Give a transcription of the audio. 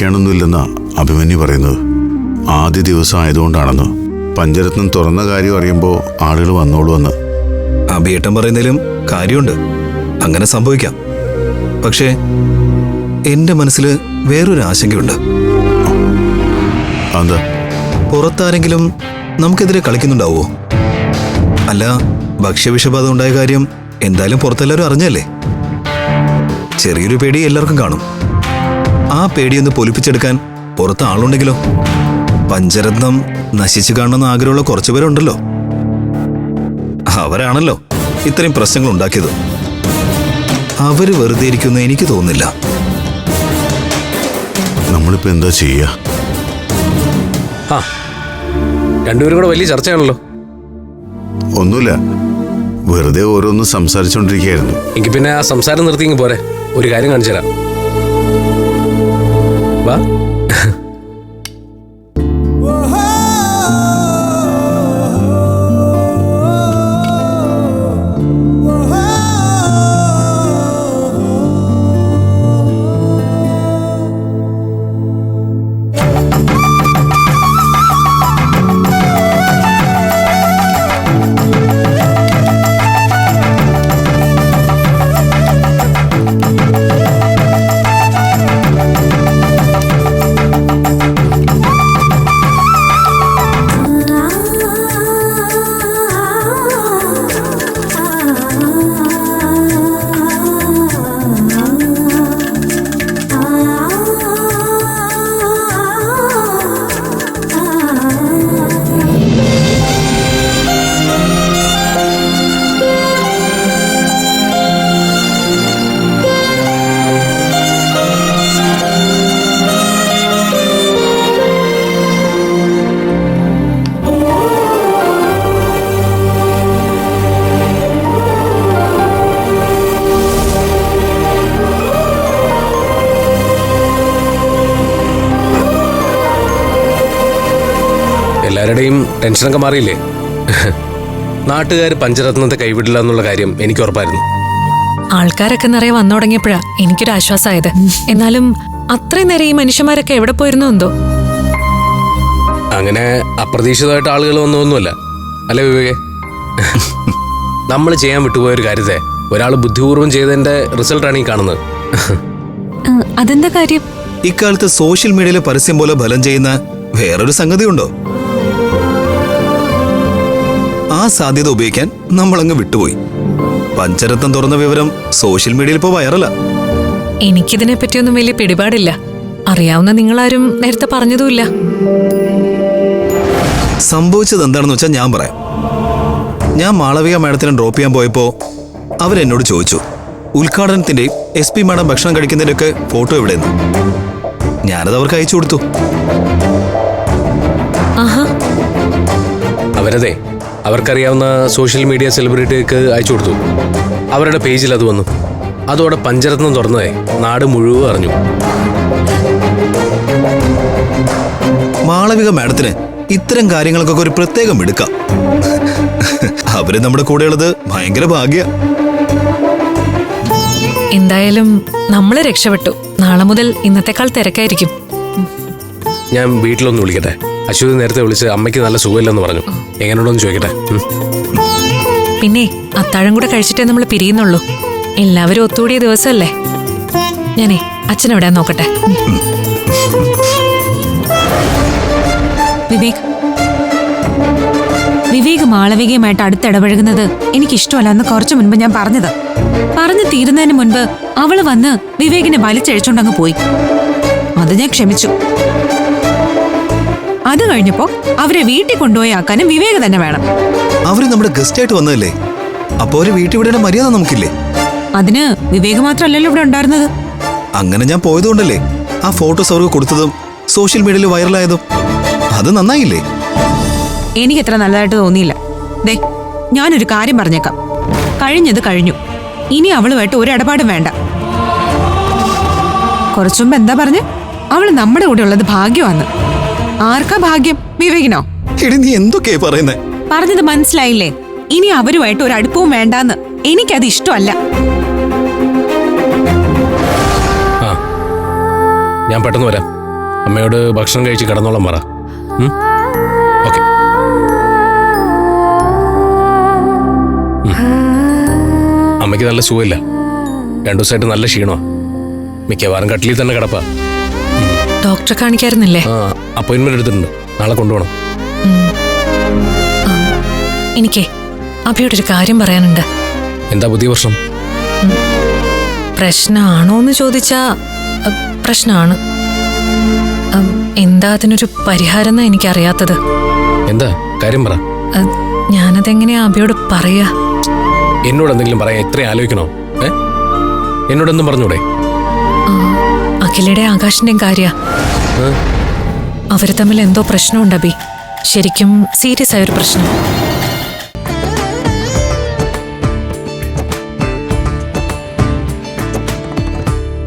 പേടിക്കാനൊന്നുമില്ലെന്നാ അഭിമന്യു പറയുന്നത്. ആദ്യ ദിവസം ആയതുകൊണ്ടാണെന്ന് പഞ്ചരത്നം തുറന്ന കാര്യം അറിയുമ്പോൾ ആളുകൾ വന്നോളുവെന്ന് എന്ന്. അഭിയേട്ടൻ പറയുന്നതിലും കാര്യമുണ്ട്. അങ്ങനെ സംഭവിക്കാം. പക്ഷേ എന്റെ മനസ്സിൽ വേറൊരു ആശങ്കയുണ്ട്. പുറത്താരെങ്കിലും നമുക്കെതിരെ കളിക്കുന്നുണ്ടാവോ അല്ല ഭക്ഷ്യവിഷബാധ ഉണ്ടായ കാര്യം എന്തായാലും പുറത്തെല്ലാവരും അറിഞ്ഞല്ലേ? ചെറിയൊരു പേടി എല്ലാവർക്കും കാണും. ആ പേടിയൊന്ന് പൊലിപ്പിച്ചെടുക്കാൻ പുറത്ത് ആളുണ്ടെങ്കിലോ? പഞ്ചരത്നം നശിച്ചു കാണണമെന്ന് ആഗ്രഹമുള്ള കുറച്ചു പേരുണ്ടല്ലോ. അവരാണല്ലോ ഇത്രയും പ്രശ്നങ്ങൾ ഉണ്ടാക്കിയത്. അവർ വെറുതെ ഇരിക്കുന്ന എനിക്ക് തോന്നുന്നില്ല. നമ്മളിപ്പോ എന്താ ചെയ്യുക ആ രണ്ടുപേരും കൂടെ വലിയ ചർച്ചയാണല്ലോ. ഒന്നുമില്ല. വെറുതെ ഓരോന്ന് സംസാരിച്ചോണ്ടിരിക്കുന്നു എനിക്ക് പിന്നെ ആ സംസാരം നിർത്തി പോരെ. ഒരു കാര്യം കാണിച്ചു തരാം bah, എല്ലാവരുടെയും ടെൻഷനൊക്കെ മാറിയില്ലേ? നാട്ടുകാർ പഞ്ചരത്നത്തെ കൈവിടില്ല എന്നുള്ള കാര്യം എനിക്ക് ഉറപ്പായിരുന്നു. ആൾക്കാരൊക്കെ നിറയെ വന്നു തുടങ്ങിയപ്പോഴാ എനിക്കൊരു ആശ്വാസമായത് എന്നാലും അത്രയും നേരം ഈ മനുഷ്യന്മാരൊക്കെ എവിടെ പോയിരുന്നു എന്തോ? അങ്ങനെ അപ്രതീക്ഷിതമായിട്ട് ആളുകൾ വന്നൊന്നുമല്ല അല്ലേ വിവേകെ? നമ്മൾ ചെയ്യാൻ വിട്ടുപോയ ഒരു കാര്യത്തെ ഒരാൾ ബുദ്ധിപൂർവം ചെയ്തതിന്റെ റിസൾട്ടാണ് ഈ കാണുന്നത്. അതെന്താ കാര്യം? ഇക്കാലത്ത് സോഷ്യൽ മീഡിയയിലെ പരസ്യം പോലെ ഫലം ചെയ്യുന്ന വേറൊരു സംഗതി ഉണ്ടോ ആ സാധ്യത ഉപയോഗിക്കാൻ നമ്മളങ്ങ് വിട്ടുപോയി. പഞ്ചരത്നം തുറന്ന വിവരം സോഷ്യൽ മീഡിയയിൽ ഇപ്പോൾ വൈറല. എനിക്കിതിനെ പറ്റിയൊന്നും വലിയ പിടിപാടില്ല. അറിയാവുന്ന നിങ്ങളാരും നേരത്തെ പറഞ്ഞതുമില്ല. സംഭവിച്ചത് എന്താണെന്ന് വെച്ചാൽ ഞാൻ പറയാം. ഞാൻ മാളവിക മാഡത്തിനെ ഡ്രോപ്പ് ചെയ്യാൻ പോയപ്പോൾ അവരെന്നോട് ചോദിച്ചു ഉദ്ഘാടനത്തിന്റെ എസ് പി മാഡം ഭക്ഷണം കഴിക്കുന്നതിന്റെയൊക്കെ ഫോട്ടോ എവിടെയെന്ന്? ഞാനത് അവർക്ക് അയച്ചു കൊടുത്തു. അവരതെ അവർക്കറിയാവുന്ന സോഷ്യൽ മീഡിയ സെലിബ്രിറ്റിക്ക് അയച്ചു കൊടുത്തു. അവരുടെ പേജിൽ അത് വന്നു. അതോടെ പഞ്ചരത്നം തുറന്നതേ നാട് മുഴുവൻ അറിഞ്ഞു. മാളവിക മാഡത്തിന് ഇത്തരം കാര്യങ്ങൾക്കൊക്കെ ഒരു പ്രത്യേകം എടുക്കാം അവർ നമ്മുടെ കൂടെയുള്ളത് ഭയങ്കര ഭാഗ്യ. എന്തായാലും നമ്മൾ രക്ഷപ്പെട്ടു. നാളെ മുതൽ ഇന്നത്തെക്കാൾ തിരക്കായിരിക്കും. ഞാൻ വീട്ടിലൊന്ന് വിളിക്കട്ടെ? അശ്വതി നേരത്തെ വിളിച്ച് അമ്മയ്ക്ക് നല്ല സുഖമില്ലെന്ന് പറഞ്ഞു. എങ്ങനെയുണ്ടോന്ന് ചോദിക്കട്ടെ. പിന്നെ അത്താഴം കൂടെ കഴിച്ചിട്ടേ നമ്മൾ പിരിയുന്നുള്ളൂ. എല്ലാവരും ഒത്തുകൂടിയ ദിവസമല്ലേ? ഞാനേ അച്ഛനെവിടെ നോക്കട്ടെ? വിവേക്. വിവേക് മാളവികയുമായിട്ട് അടുത്തിടപഴകുന്നത് എനിക്കിഷ്ടമല്ല എന്ന് കുറച്ചു മുൻപ് ഞാൻ പറഞ്ഞത്. പറഞ്ഞു തീരുന്നതിന് മുൻപ് അവൾ വന്ന് വിവേകിനെ വലിച്ചഴിച്ചോണ്ടങ്ങ് പോയി. അത് ഞാൻ ക്ഷമിച്ചു. അത് കഴിഞ്ഞപ്പോ അവരെ വീട്ടിൽ കൊണ്ടുപോയി ആക്കാനും വിവേക് തന്നെ വേണം. അവർ നമ്മുടെ ഗസ്റ്റ് ആയിട്ട് വന്നതല്ലേ? അപ്പോ അവർ വീട്ടിൽ വിടേണ്ട മര്യാദ നമുക്കില്ലേ? അതിന് വിവേക് മാത്രമല്ലല്ലോ ഇവിടെ ഉണ്ടായിരുന്നത്. അങ്ങനെ ഞാൻ പോയതുകൊണ്ടല്ലേ ആ ഫോട്ടോസ് അവർക്ക് കൊടുത്തതും സോഷ്യൽ മീഡിയയിൽ വൈറലായതും അത് നന്നായില്ലേ? എനിക്ക് എത്ര നല്ലതായിട്ട് തോന്നിയില്ല. ദേ ഞാനൊരു കാര്യം പറഞ്ഞേക്കാം. കഴിഞ്ഞത് കഴിഞ്ഞു. ഇനി അവളുമായിട്ട് ഒരു ഇടപാടും വേണ്ട. കുറച്ചുമ്പോ എന്താ പറഞ്ഞ്? അവൾ നമ്മുടെ കൂടെ ഉള്ളത് ഭാഗ്യമാന്ന് ആർക്കാ ഭാഗ്യം? വിവേകിനോ? എടി നീ എന്തൊക്കെ പറയുന്നേ? പറഞ്ഞത് മനസ്സിലായില്ലേ? ഇനി അവരുമായിട്ട് ഒരു അടുപ്പവും വേണ്ടാന്ന് എനിക്കത് ഇഷ്ടമല്ല. ഞാൻ പെട്ടെന്ന് വരാം. അമ്മയോട് ഭക്ഷണം കഴിച്ച് കിടന്നോളം പറ. ഓക്കെ. അമ്മയ്ക്ക് നല്ല സുഖമില്ല. രണ്ടു ദിവസമായിട്ട് നല്ല ക്ഷീണമാണ് മിക്കവാറും കട്ടിലിൽ തന്നെ കിടപ്പാ. ഡോക്ടറെ കാണിക്കായിരുന്നില്ലേ? ആ അപ്പോയിന്റ്മെന്റ് എടുത്തിട്ടുണ്ട്. നാളെ കൊണ്ടുപോകണം എനിക്കേ അഭിയോട് ഒരു കാര്യം പറയാനുണ്ട്. എന്താ പുതിയ പ്രശ്നം? പ്രശ്നമാണോ എന്ന് ചോദിച്ചാ അ, പ്രശ്നമാണ് അം, എന്താ അതിനൊരു പരിഹാരം എന്നാ എനിക്കറിയാത്തത്. എന്താ? കാര്യം പറ. അ, ഞാനതെങ്ങനെയാ അഭിയോട് പറയാ? എന്നോട് എന്തെങ്കിലും പറയാ ഇത്രയും ആലോചിക്കണോ? ഏ? എന്നോടൊന്നും പറഞ്ഞൂടെ? അഖിലയുടെ ആകാശിന്റെയും കാര്യ? അവർ തമ്മിൽ എന്തോ പ്രശ്നമുണ്ട് അബി. ശരിക്കും സീരിയസ് ആയ ഒരു പ്രശ്നം.